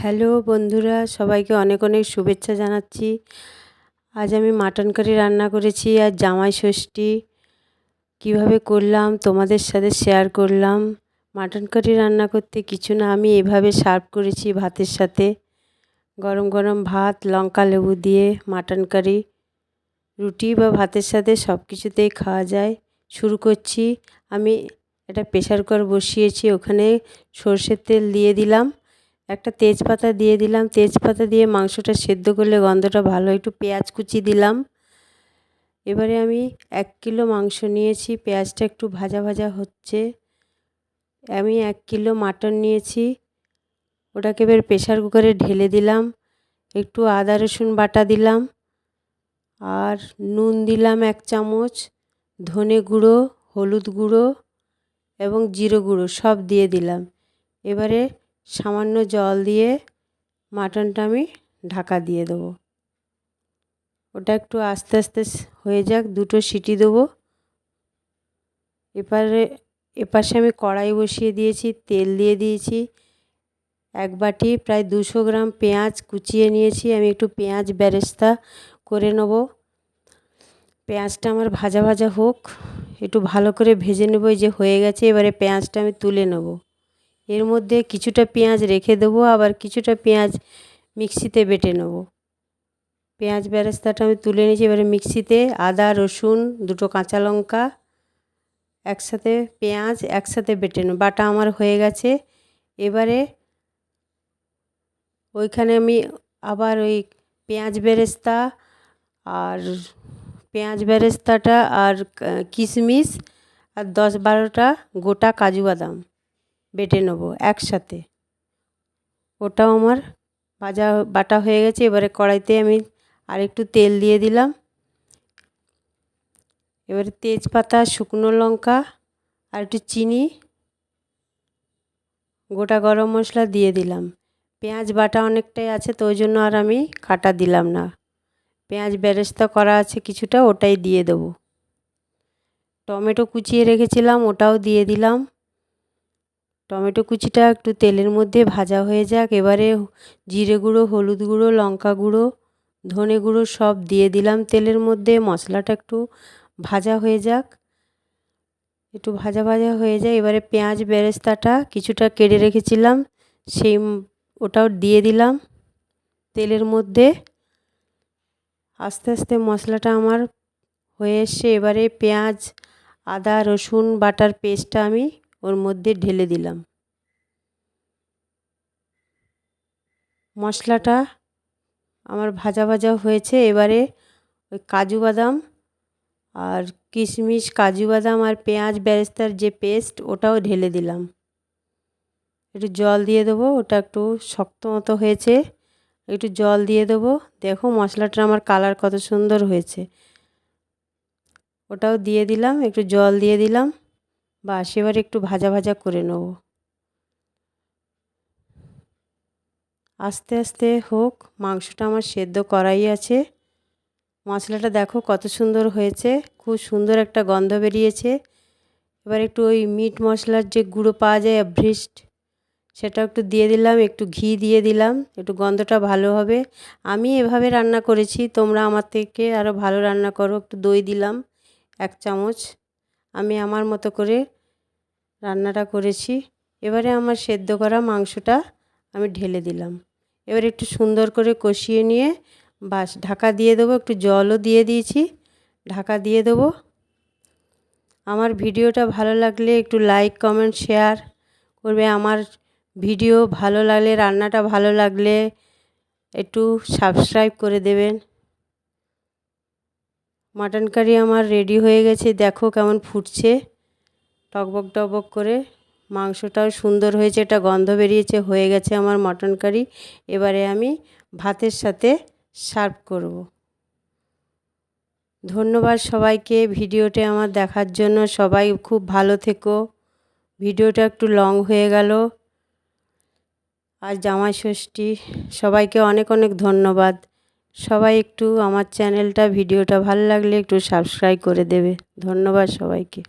Hello বন্ধুরা, সবাইকে অনেক অনেক শুভেচ্ছা জানাচ্ছি। আজ আমি মাটন কারি রান্না করেছি আর জামাই ষষ্ঠী। কীভাবে করলাম, তোমাদের সাথে শেয়ার করলাম। মাটন কারি রান্না করতে কিছু না, আমি এভাবে সার্ভ করেছি ভাতের সাথে। গরম গরম ভাত, লঙ্কা লেবু দিয়ে মাটন কারি। রুটি বা ভাতের সাথে সব কিছুতেই খাওয়া যায়। শুরু করছি। আমি একটা প্রেশার কুকার বসিয়েছি, ওখানে সর্ষের তেল দিয়ে দিলাম। একটা তেজপাতা দিয়ে দিলাম। তেজপাতা দিয়ে মাংসটা সেদ্ধ করলে গন্ধটা ভালো। একটু পেঁয়াজ কুচি দিলাম। এবারে আমি এক কিলো মাংস নিয়েছি। পেঁয়াজটা একটু ভাজা ভাজা হচ্ছে। আমি এক কিলো মাটন নিয়েছি। ওটাকে এবার প্রেশার কুকারে ঢেলে দিলাম। একটু আদা, রসুন বাটা দিলাম। আর নুন দিলাম এক চামচ। ধনে গুঁড়ো, হলুদ গুঁড়ো এবং জিরে গুঁড়ো সব দিয়ে দিলাম। এবারে সামান্য জল দিয়ে মাটনটা আমি ঢাকা দিয়ে দেবো। ওটা একটু আস্তে আস্তে হয়ে যাক, দুটো সিটি দেবো। এপারে, এপাশে আমি কড়াই বসিয়ে দিয়েছি, তেল দিয়ে দিয়েছি। এক বাটি প্রায় দুশো গ্রাম পেঁয়াজ কুচিয়ে নিয়েছি, আমি একটু পেঁয়াজ বেরেস্তা করে নেব। পেঁয়াজটা আমার ভাজা ভাজা হোক, একটু ভালো করে ভেজে নেব যে হয়ে গেছে, এবারে পেঁয়াজটা আমি তুলে নেব। এর মধ্যে কিছুটা পেঁয়াজ রেখে দেবো, আবার কিছুটা পেঁয়াজ মিক্সিতে বেটে নেব। পেঁয়াজ বেরেস্তাটা আমি তুলে নিয়েছি, এবারে মিক্সিতে আদা, রসুন, দুটো কাঁচা লঙ্কা, একসাথে পেঁয়াজ, একসাথে বেটে নেব। বাটা আমার হয়ে গেছে। এবারে ওইখানে আমি আবার ওই পেঁয়াজ বেরেস্তা আর পেঁয়াজ বেরেস্তাটা আর কিশমিশ আর দশ বারোটা গোটা কাজু বাদাম। বেটে নেব একসাথে। ওটাও আমার ভাজা বাটা হয়ে গেছে, এবারে কড়াইতে আমি আরেকটু তেল দিয়ে দিলাম। এবারে তেজপাতা, শুকনো লঙ্কা আর একটু চিনি, গোটা গরম মশলা দিয়ে দিলাম। পেঁয়াজ বাটা অনেকটাই আছে, তো ওই জন্য আর আমি কাটা দিলাম না। পেঁয়াজ বেরেস্তা করা আছে কিছুটা, ওটাই দিয়ে দেবো। টমেটো কুচিয়ে রেখেছিলাম, ওটাও দিয়ে দিলাম। টমেটো কুচিটা একটু তেলের মধ্যে ভাজা হয়ে যাক। এবারে জিরে গুঁড়ো, হলুদ গুঁড়ো, লঙ্কা গুঁড়ো, ধনে গুঁড়ো সব দিয়ে দিলাম তেলের মধ্যে। মশলাটা একটু ভাজা হয়ে যাক। একটু ভাজা ভাজা হয়ে যায়। এবারে পেঁয়াজ বেরেস্তাটা কিছুটা কেটে রেখেছিলাম, সেই ওটাও দিয়ে দিলাম তেলের মধ্যে। আস্তে আস্তে মশলাটা আমার হয়ে এসছে। এবারে পেঁয়াজ, আদা, রসুন, বাটার পেস্টটা আমি ওর মধ্যে ঢেলে দিলাম। মশলাটা আমার ভাজা ভাজা হয়েছে, এবারে ওই কাজু বাদাম আর কিশমিশ, কাজু বাদাম আর পেঁয়াজ বেরেস্তার যে পেস্ট, ওটাও ঢেলে দিলাম। একটু জল দিয়ে দেবো, ওটা একটু শক্ত মতো হয়েছে। একটু জল দিয়ে দেবো। দেখো মশলাটা আমার কালার কত সুন্দর হয়েছে। ওটাও দিয়ে দিলাম, একটু জল দিয়ে দিলাম। বাস এবার একটু ভাজা ভাজা করে নেব। আস্তে আস্তে হোক, মাংসটা আমার সেদ্ধ করাই আছে। মশলাটা দেখো কত সুন্দর হয়েছে, খুব সুন্দর একটা গন্ধ বেরিয়েছে। এবার একটু ওই মিট মশলার যে গুঁড়ো পাওয়া যায় এভরিস্ট সেটা একটু দিয়ে দিলাম, একটু ঘি দিয়ে দিলাম, একটু গন্ধটা ভালো হবে। আমি এভাবে রান্না করেছি, তোমরা আমার থেকে আরও ভালো রান্না করো, একটু দই দিলাম, এক চামচ। আমি আমার মতো করে রান্নাটা করেছি। এবারে আমার সেদ্ধ করা মাংসটা আমি ঢেলে দিলাম। এবার একটু সুন্দর করে কষিয়ে নিয়ে বাস ঢাকা দিয়ে দেবো, একটু জলও দিয়ে দিয়েছি, ঢাকা দিয়ে দেবো। আমার ভিডিওটা ভালো লাগলে একটু লাইক, কমেন্ট, শেয়ার করবে। আমার ভিডিও ভালো লাগলে, রান্নাটা ভালো লাগলে একটু সাবস্ক্রাইব করে দেবেন। মাটন কারি আমার রেডি হয়ে গেছে। দেখো কেমন ফুটছে। টকবক টকবক করে। মাংসটাও সুন্দর হয়েছে এটা গন্ধ বেরিয়েছে, হয়ে গেছে আমার মটন কারি। এবারে আমি ভাতের সাথে সার্ভ করব। ধন্যবাদ সবাইকে ভিডিওটা আমার দেখার জন্য। সবাই খুব ভালো থেকো। ভিডিওটা একটু লং হয়ে গেল। আর জামাই ষষ্ঠী, সবাইকে অনেক অনেক ধন্যবাদ। সবাই একটু আমার চ্যানেলটা ভিডিওটা ভালো লাগলে একটু সাবস্ক্রাইব করে দেবে। ধন্যবাদ সবাইকে।